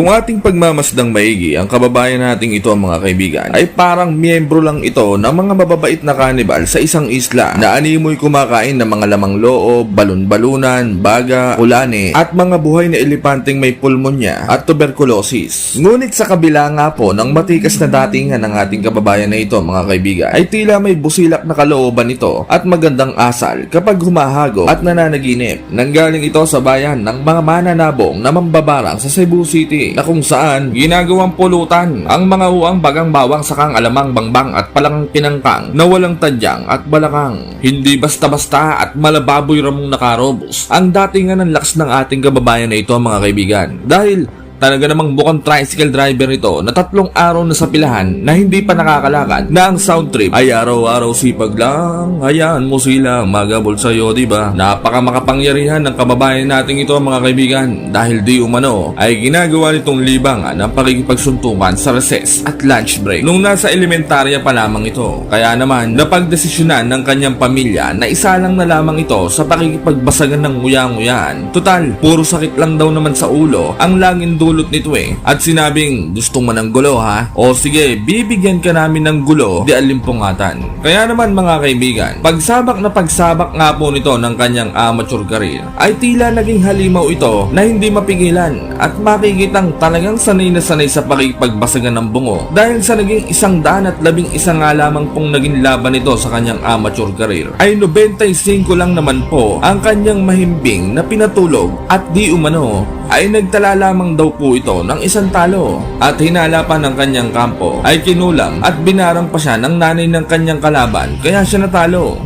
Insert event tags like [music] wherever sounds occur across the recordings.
Kung ating pagmamasdang maigi, ang kababayan nating ito mga kaibigan, ay parang miyembro lang ito ng mga mababait na kanibal sa isang isla na animoy kumakain ng mga lamang loob, balon-balunan, baga, ulani, at mga buhay na elepanteng may pulmonya at tuberculosis. Ngunit sa kabila nga po ng matikas na datingan ng ating kababayan na ito mga kaibigan, ay tila may busilak na kalooban ito at magandang asal kapag humahago at nananaginip. Nanggaling ito sa bayan ng mga mananabong na mambabarang sa Cebu City na kung saan ginagawang pulutan ang mga uang bagang bawang sakang alamang bangbang at palang pinangkang na walang tadyang at balakang. Hindi basta-basta at malababoy ramong nakarobos ang datingan ng lakas ng ating kababayan na ito mga kaibigan. Dahil Talaga namang bukang tricycle driver ito na tatlong araw na sa pilahan na hindi pa nakakalakad na ang sound trip ay araw-araw sipag lang. Hayaan mo sila magabol sa'yo, di ba? Napaka makapangyarihan ng kababayan nating ito mga kaibigan dahil di umano ay ginagawa nitong libangan ang pakikipagsuntukan sa recess at lunch break nung nasa elementarya pa lamang ito. Kaya naman napagdesisyonan ng kanyang pamilya na isa lang na lamang ito sa pakikipagbasagan ng nguyang-nguyan. Total, puro sakit lang daw naman sa ulo ang langin dulot nito eh. At sinabing, gusto mo ng gulo ha? O sige, bibigyan ka namin ng gulo, di alimpungatan. Kaya naman mga kaibigan, pagsabak na pagsabak nga po nito ng kanyang amateur career, ay tila naging halimaw ito na hindi mapigilan at makikitang talagang sanay na sanay sa pakikipagbasagan ng bungo dahil sa naging isang daan at labing isa nga lamang pong naging laban nito sa kanyang amateur career ay 95 lang naman po ang kanyang mahimbing na pinatulog at di umano ay nagtala lamang daw po ito ng isang talo at hinala pa ng kanyang kampo ay kinulam at binarang pa siya ng nanay ng kanyang kalaban kaya siya natalo.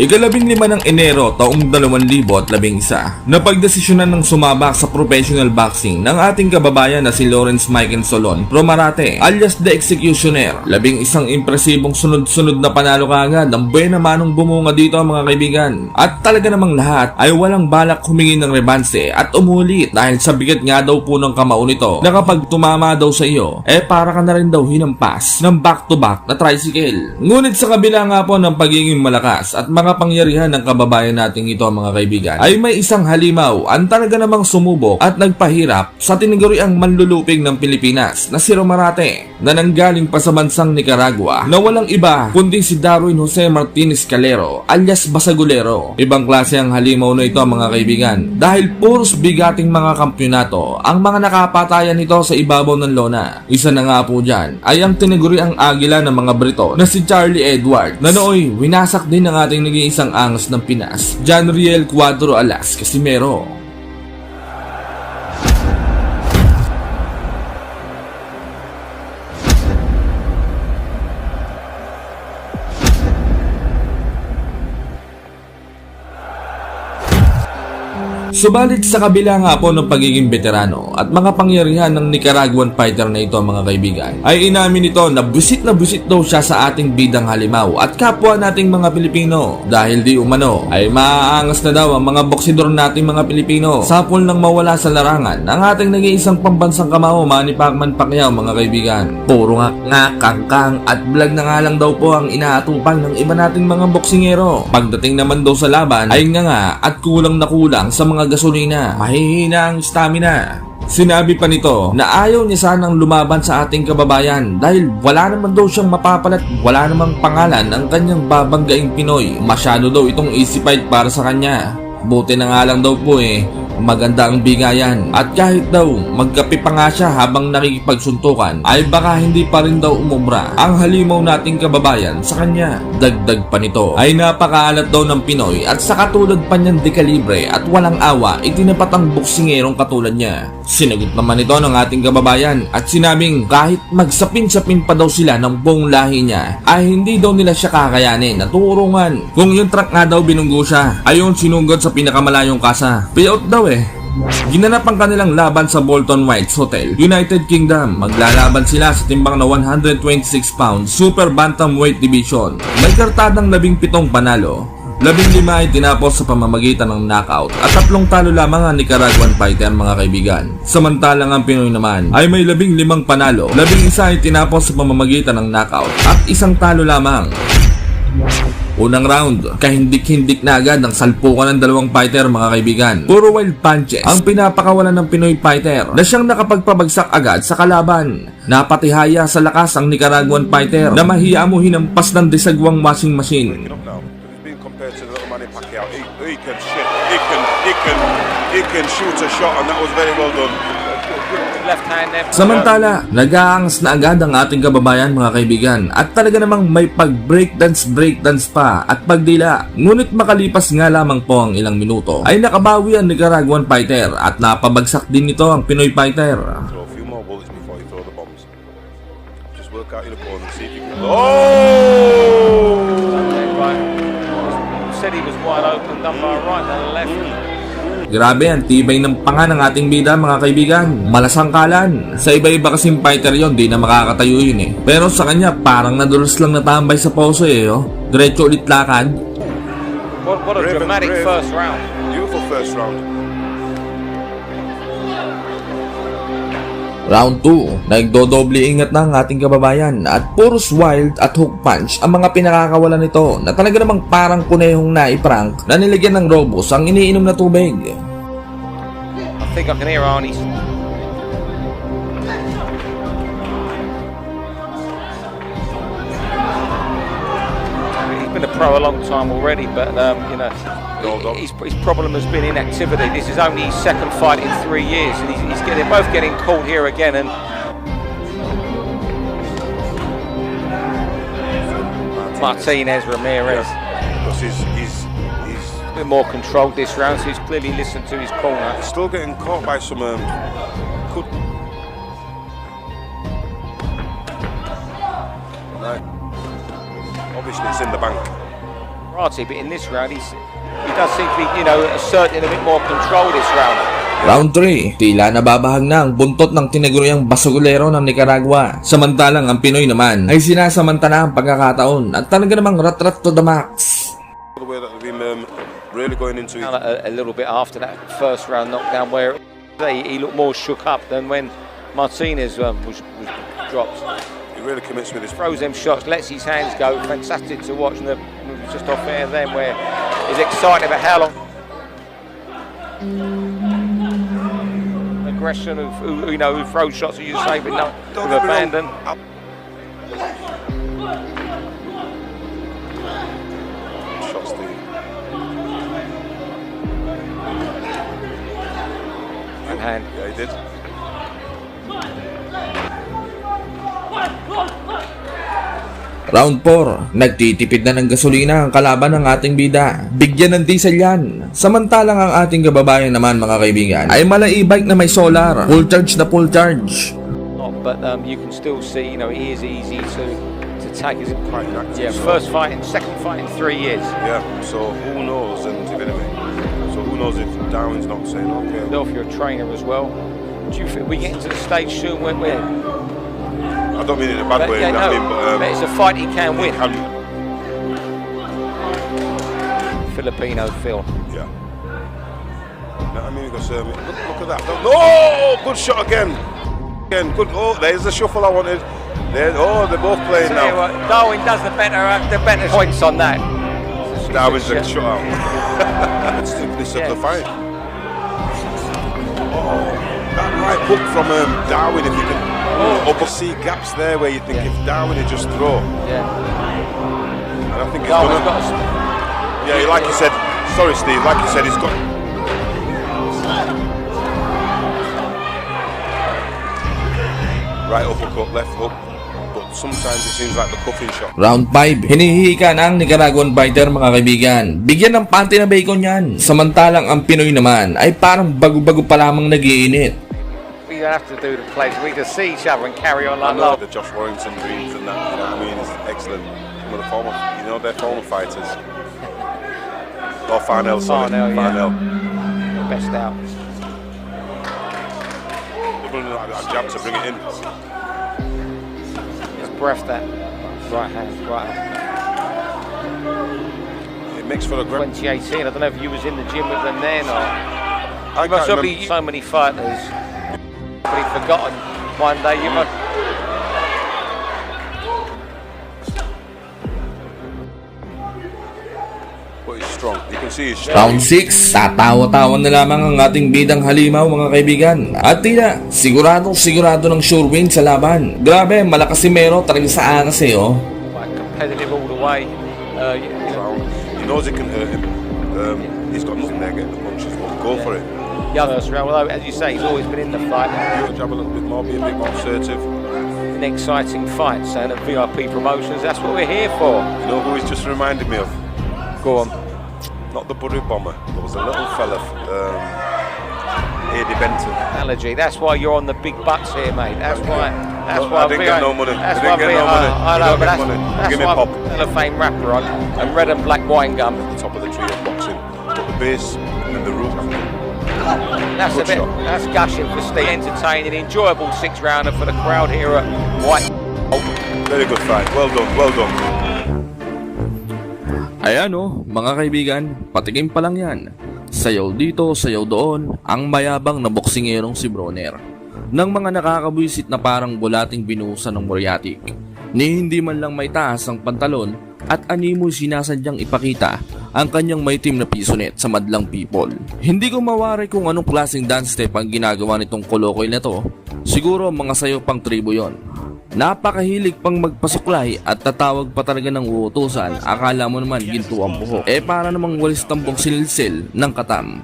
Ikalabing lima ng Enero taong 2011, napagdesisyonan ng sumabak sa professional boxing ng ating kababayan na si Lawrence Michael Solon Promarate alias The Executioner. Labing isang impresibong sunod-sunod na panalo kaagad ang buena manong bumunga dito mga kaibigan. At talaga namang lahat ay walang balak humingi ng rebanse at umulit dahil sa bigat nga daw po ng kamao nito na kapag tumama daw sa iyo, eh para ka na rin daw hinampas ng back-to-back na tricycle. Ngunit sa kabila nga po ng pagiging malakas at mga pangyarihan ng kababayan nating ito mga kaibigan, ay may isang halimaw ang talaga namang sumubok at nagpahirap sa tinaguriang manlulupig ng Pilipinas na si Romarate na nanggaling pa sa bansang Nicaragua na walang iba kundi si Darwin Jose Martinez Calero alias Basagulero. Ibang klase ang halimaw na ito mga kaibigan dahil puros bigating mga kampyonato ang mga nakapatayan nito sa ibabaw ng lona. Isa na nga po dyan ay ang tinaguriang agila ng mga Brito na si Charlie Edward na nooy winasak din ng ating nag-iisang angas ng Pinas, John Riel Cuadro Alas Casimero. Subalit sa kabila nga po ng pagiging veterano at mga pangyarihan ng Nicaraguan fighter na ito mga kaibigan, ay inamin nito na busit na busit daw siya sa ating bidang halimaw at kapwa nating mga Pilipino. Dahil di umano, ay maaangas na daw ang mga boksidor nating mga Pilipino. Sapol nang mawala sa larangan ang ating nag-iisang pambansang kamao, Manny Pacman Pacquiao mga kaibigan. Puro nga nga kangkang at vlog na nga lang daw po ang inaatupang ng iba nating mga boksingero. Pagdating naman daw sa laban, ay nga nga at kulang na kulang sa mga gasolina. Mahihina ang stamina. Sinabi pa nito na ayaw niya sanang lumaban sa ating kababayan dahil wala naman daw siyang mapapalat, wala namang pangalan ang kanyang babanggaing Pinoy. Masyado daw itong easy fight para sa kanya. Buti na nga lang daw po eh, maganda ang bigayan. At kahit daw magkape pa nga siya habang nakikipagsuntukan, ay baka hindi pa rin daw umubra ang halimaw nating kababayan sa kanya. Dagdag pa nito ay napakaalat daw ng Pinoy at sa katulad pa niyang dekalibre at walang awa, itinapat ang buksingerong katulad niya. Sinagot naman ito ng ating kababayan at sinabing kahit magsapin-sapin pa daw sila ng buong lahi niya, ay hindi daw nila siya kakayanin na turungan. Kung yung truck nga daw binunggo siya, ayun sinugod sa pinakamalayong kasa. Payout daw eh. Ginanap ang kanilang laban sa Bolton Whites Hotel, United Kingdom. Maglalaban sila sa timbang na 126 pounds Super Bantamweight Division. May kartadang 17 panalo. Labing lima ay tinapos sa pamamagitan ng knockout at tatlong talo lamang ang Nicaraguan fighter mga kaibigan. Samantalang ang Pinoy naman ay may labing limang panalo, labing isa ay tinapos sa pamamagitan ng knockout at isang talo lamang. Unang round, kahindik-hindik na agad ang salpukan ng dalawang fighter mga kaibigan. Puro wild punches ang pinapakawalan ng Pinoy fighter na siyang nakapagpabagsak agad sa kalaban. Napatihaya sa lakas ang Nicaraguan fighter na mahiya mo hinampas ng disagwang washing machine. He can shoot a shot, and that was very well done. Left hand there. Samantala, nag-aangas na agad ang ating kababayan mga kaibigan at talaga namang may pag-breakdance breakdance pa at pagdila. Ngunit makalipas nga lamang po ang ilang minuto ay nakabawi ang Nicaraguan fighter at napabagsak din nito ang Pinoy fighter. Oh! Said he was wide open, done by right and left. Grabe ang tibay ng panga ng ating bida mga kaibigan. Malasangkalan. Sa iba-iba kasing fighter yon di na makakatayo yun eh. Pero sa kanya parang nadulas lang natambay sa poso eh. Oh. Diretso ulit lakad. What, what a dramatic first round. Beautiful first round. Round 2, nagdodoble ingat ang ating kababayan at puros wild at hook punch ang mga pinakakawalan nito na talaga namang parang kunehong naiprank na nilagyan ng robos ang iniinom na tubig. I think I can hear Arnie's. He's been a pro a long time already, but um, you know. His, his problem has been inactivity. This is only his second fight in three years, and he's, he's getting, they're both getting caught here again. And Martinez, Ramirez, Because he's he's he's a bit more controlled this round, so he's clearly listened to his corner. He's still getting caught by some. Um, could. Right. Obviously, it's in the bank. Righty, but in this round, he's he does seem to be, you know, asserting a bit more control this round. Round 3, tila nababahag na ang buntot ng tinaguriang basugulero ng Nicaragua. Samantalang ang Pinoy naman ay sinasamantala ang pagkakataon at talaga namang rat-rat to the max. The way that been um, really going into A, a little bit after that first round knockdown, where he, he looked more shook up than when Martinez um, was, was dropped. He really commits with his Throws them shots, lets his hands go. Fantastic to watch. And the, was just off air then, where he's excited about how long. Aggression of who, who, you know who throws shots who you say but no Don't with get me wrong, abandon. I- Shots the And hand. yeah he did. Round 4, nagtitipid na ng gasolina ang kalaban ng ating bida. Bigyan ng diesel yan. Samantalang ang ating kababayan naman mga kaibigan ay mala e-bike na may solar. Full charge na full charge. Not, but um, you can still see, you know, he is easy to to take. He's Quite inactive. yeah, so- first fight and second fight in three years. Yeah. So who knows? And if anyway, so who knows if Darwin's not saying okay? know if you're a trainer as well. Do you think we get into the stage soon when we're I don't mean it in a bad but, way. yeah, I mean, but, um, but it's a fight he can he win. can- Filipino Phil. yeah. No, I mean, because um, look, look at that. No, good shot again. Again, good. Oh, there's the shuffle I wanted. There. Oh, they're both playing now. what, Darwin does the better uh, the better points on that. Darwin's a shut out. Let's take this Yeah. the fight. Oh, that right hook from um, Darwin. If you can, oh, up see gaps there where you think Yeah. if Darwin had just throw, Yeah, and I think he's Darwin's gonna. got. A, Yeah, like you said. Sorry, Steve. Like you said, he's got. Right uppercut, left hook, but sometimes it seems like the cuffing shot. Round 5, hinihika na ang Nicaraguan fighter mga kaibigan. Bigyan ng panty na bacon yan. Samantalang ang Pinoy naman ay parang bago-bago pa lamang nagiinit. Don't have to do the plays. We just see each other and carry on I like know love. the Josh Warrington dreams and that, you know what I mean, is excellent. Some of the former, you know, they're former fighters. [laughs] Or Farnell, sorry. Farnell, yeah. Farnell. Best out. That jab to bring it in. He's breath that right hand, right hand. It makes for a great. 2018. I don't know if you was in the gym with them then or. I must have been so many fighters. Probably forgotten one day. You must. strong. You can see he's Round 6, tatawa-tawa na lamang ang ating bidang halimaw mga kaibigan. At tila, siguradong sigurado ng sure win sa laban. Grabe, malakas si Mero talaga sa angas eh oh. Quite competitive all the way. Uh, you know, He knows he can hurt him. Um, he's got nothing there getting the punches. Go for it. Young first round, although as you say, he's always been in the fight. You have a little bit more, be a bit more assertive. An exciting fight, so at VIP Promotions, that's what we're here for. You know who he's just reminded me of? Go on. Not the Buddy Bomber. There was a little fella, um, Eddie Benton. Analogy. That's why you're on the big bucks here, mate. That's why. That's No, why I didn't get no money. That's I didn't get no money. I, I know, but that's, money. that's Give me why pop. Hall of Fame wrapper on and red and black wine gum. At the top of the tree of boxing. But the base and the That's a Good bit. shot. That's gushing for Steve. Entertaining, enjoyable six rounder for the crowd here at White. Very good fight. Well done. Well done. Ayan oh, mga kaibigan, patikim pa lang yan. Sayaw dito, sayaw doon, ang mayabang na boksingerong si Broner. Nang mga nakakabwisit na parang bulating binuhusan ng Moriatic. Ni hindi man lang may taas ang pantalon at animoy sinasadyang ipakita ang kanyang may team na pisonet sa madlang people. Hindi ko mawari kung anong klaseng dance step ang ginagawa nitong kolokoy na to. Siguro mga sayo pang tribo yon. Napakahilig pang magpasuklay at tatawag pa talaga ng uutusan. Akala mo naman ginto ang buhok. Eh para namang walis tambong silsil ng katam.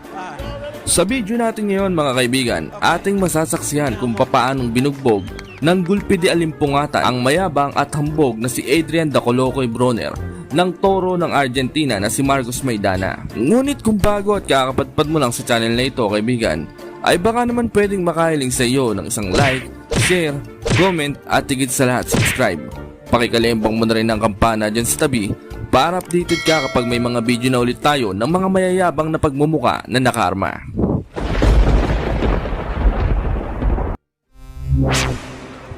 Sa video natin ngayon mga kaibigan, ating masasaksihan kung papaanong binugbog ng gulpi di alimpungatan ang mayabang at hambog na si Adrian Dacolocoy Broner ng toro ng Argentina na si Marcos Maidana. Ngunit kung bago at kakapadpad mo lang sa channel na ito kaibigan, ay baka naman pwedeng makahiling sa iyo ng isang like, share, comment at tigit sa lahat subscribe. Pakikalembang mo na rin ang kampana dyan sa tabi para updated ka kapag may mga video na ulit tayo ng mga mayayabang na pagmumuka na nakarma.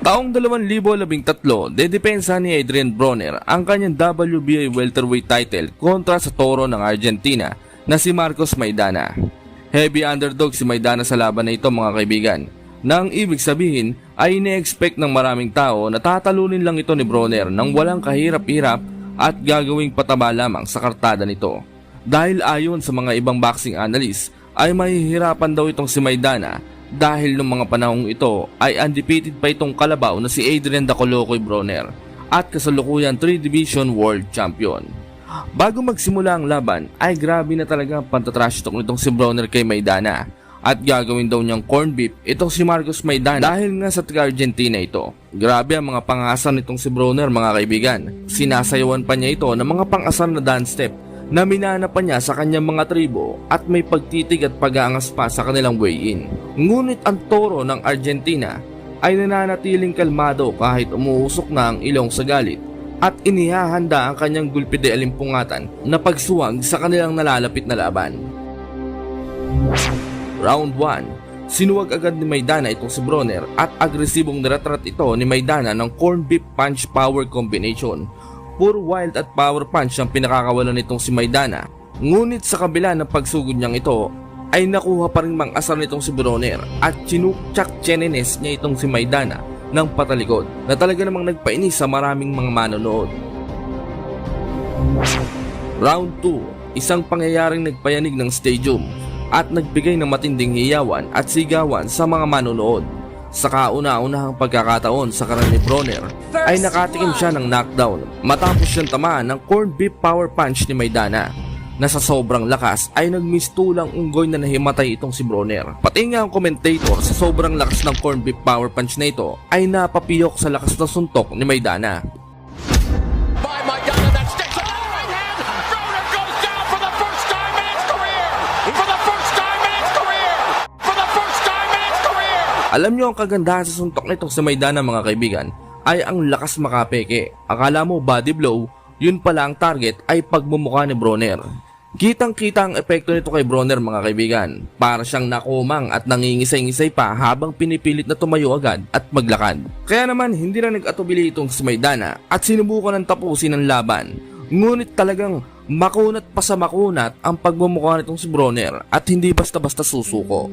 Taong 2013, dedepensa ni Adrian Broner ang kanyang WBA welterweight title kontra sa toro ng Argentina na si Marcos Maidana. Heavy underdog si Maidana sa laban na ito mga kaibigan. Nang ibig sabihin ay ine-expect ng maraming tao na tatalunin lang ito ni Broner nang walang kahirap-hirap at gagawing pataba lamang sa kartada nito. Dahil ayon sa mga ibang boxing analyst ay mahihirapan daw itong si Maidana dahil noong mga panahong ito ay undefeated pa itong kalabaw na si Adrian Dacolocoy Broner at kasalukuyan 3 Division World Champion. Bago magsimula ang laban ay grabe na talaga ang pantatrash talk nitong si Broner kay Maidana at gagawin daw niyang corn beef itong si Marcos Maidana dahil nga sa taga Argentina ito. Grabe ang mga pangasar nitong si Broner mga kaibigan. Sinasayawan pa niya ito ng mga pangasar na dance step na minana pa niya sa kanyang mga tribo at may pagtitig at pag-aangas pa sa kanilang weigh-in. Ngunit ang toro ng Argentina ay nananatiling kalmado kahit umuusok na ang ilong sa galit at inihahanda ang kanyang gulpi de alimpungatan na pagsuwag sa kanilang nalalapit na laban. Round 1 Sinuwag agad ni Maidana itong si Broner at agresibong niratrat ito ni Maidana ng corn beef punch power combination puro wild at power punch ang pinakakawalan nitong si Maidana. Ngunit sa kabila ng pagsugod niyang ito, ay nakuha pa rin mang asar nitong si Broner at chinukchak chenenes niya itong si Maidana ng patalikod na talaga namang nagpainis sa maraming mga manonood. Round 2, isang pangyayaring nagpayanig ng stadium at nagbigay ng matinding hiyawan at sigawan sa mga manonood. Sa kauna-unahang pagkakataon sa karan ni Broner ay nakatikim siya ng knockdown matapos siyang tamaan ng corned beef power punch ni Maidana na sa sobrang lakas ay nagmistulang unggoy na nahimatay itong si Broner. Pati nga ang commentator sa sobrang lakas ng corned beef power punch na ito ay napapiyok sa lakas na suntok ni Maidana. Alam nyo ang kagandahan sa suntok nitong sa Maidana mga kaibigan ay ang lakas makapeke. Akala mo body blow, yun pala ang target ay pagmumukha ni Broner. Kitang kita ang epekto nito kay Broner mga kaibigan. Para siyang nakumang at nangingisay-ngisay pa habang pinipilit na tumayo agad at maglakad. Kaya naman hindi na nag-atubili itong si Maidana at sinubukan ng tapusin ang laban. Ngunit talagang makunat pa sa makunat ang pagmumukha nitong si Broner at hindi basta-basta susuko.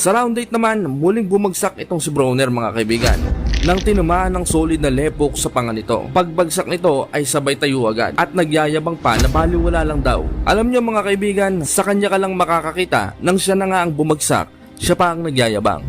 Sa round 8 naman, muling bumagsak itong si Broner mga kaibigan. nang tinamaan ng solid na lepok sa panga nito. Pagbagsak nito ay sabay tayo agad at nagyayabang pa na baliwala lang daw. Alam niyo mga kaibigan, sa kanya ka lang makakakita nang siya na nga ang bumagsak, siya pa ang nagyayabang.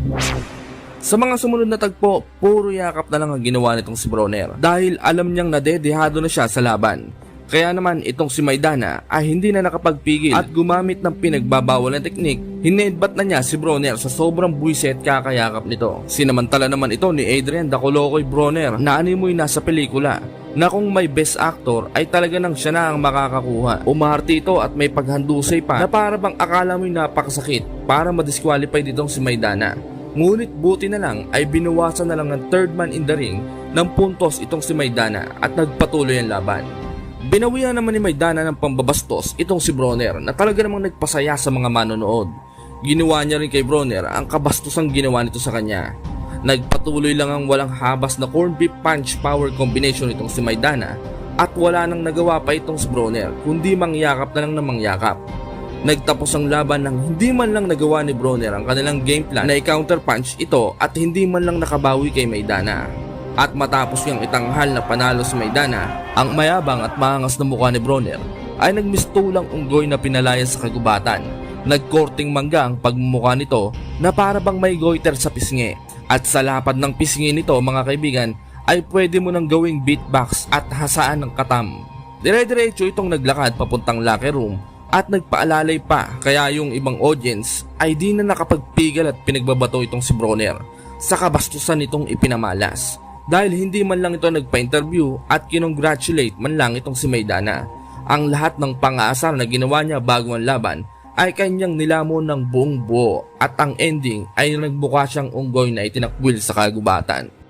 Sa mga sumunod na tagpo, puro yakap na lang ang ginawa nitong si Bronner dahil alam niyang nadedehado na siya sa laban. Kaya naman itong si Maidana ay hindi na nakapagpigil at gumamit ng pinagbabawal na teknik. Hinedbat na niya si Bronner sa sobrang buwiset kakayakap nito. Sinamantala naman ito ni Adrian Dakolokoy Bronner na animoy nasa pelikula na kung may best actor ay talaga nang siya na ang makakakuha. Umarte ito at may paghandusay pa na para bang akala mo'y napakasakit para madisqualify ditong si Maidana. Ngunit buti na lang ay binawasan na lang ng third man in the ring ng puntos itong si Maidana at nagpatuloy ang laban. Binawian naman ni Maidana ng pambabastos itong si Bronner na talaga namang nagpasaya sa mga manonood. Ginawa niya rin kay Bronner ang kabastosang ginawa nito sa kanya. Nagpatuloy lang ang walang habas na corn beef punch power combination itong si Maidana at wala nang nagawa pa itong si Bronner kundi mangyakap na lang ng mangyakap. Nagtapos ang laban nang hindi man lang nagawa ni Bronner ang kanilang game plan na i-counter punch ito at hindi man lang nakabawi kay Maidana. At matapos niyang itanghal na panalo si Maidana, ang mayabang at maangas na mukha ni Bronner ay nagmistulang unggoy na pinalaya sa kagubatan. Nagkorting mangga ang pagmumukha nito na para bang may goiter sa pisngi. At sa lapad ng pisngi nito mga kaibigan ay pwede mo nang gawing beatbox at hasaan ng katam. Dire-diretso itong naglakad papuntang locker room at nagpaalalay pa kaya yung ibang audience ay di na nakapagpigil at pinagbabato itong si Bronner sa kabastusan nitong ipinamalas dahil hindi man lang ito nagpa-interview at kinongratulate man lang itong si Maidana. Ang lahat ng pang-aasar na ginawa niya bago ang laban ay kanyang nilamon ng buong buo at ang ending ay nagbuka siyang unggoy na itinakwil sa kagubatan.